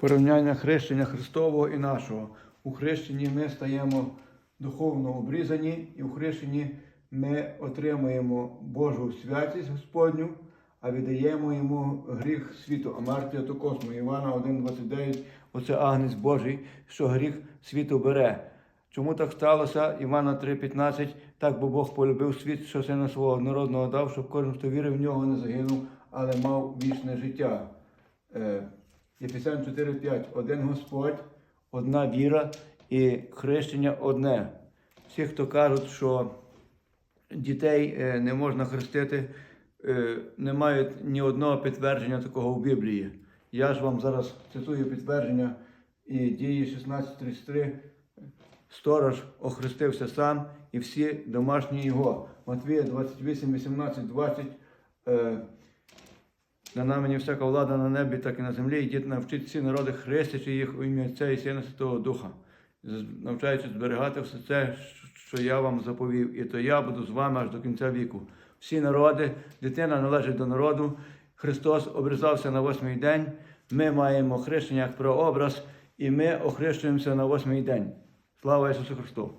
Порівняння хрещення Христового і нашого. У хрещенні ми стаємо духовно обрізані, і у хрещенні ми отримуємо Божу святість Господню, а віддаємо йому гріх світу. А Мартія то космо. Івана 1,29. Оце агнець Божий, що гріх світу бере. Чому так сталося? Івана 3,15. Так бо Бог полюбив світ, що сина свого однородного дав, щоб кожен, хто вірив в нього, не загинув, але мав вічне життя. Єфесян 4,5. Один Господь, одна віра і хрещення одне. Всі, хто кажуть, що дітей е, не можна хрестити, е, не мають ні одного підтвердження такого в Біблії. Я ж вам зараз цитую підтвердження і дії 16.33. Сторож охрестився сам і всі домашні його. Матвія 28, 18, 20. Дана мені всяка влада на небі, так і на землі. Ідіть навчіть всі народи, хрестячи їх у ім'я Отця і Сина Святого Духа, навчаючи зберігати все це, що я вам заповів, і то я буду з вами аж до кінця віку. Всі народи, дитина належить до народу. Христос обрізався на восьмий день. Ми маємо хрещення як прообраз, і ми охрещуємося на восьмий день. Слава Ісусу Христу!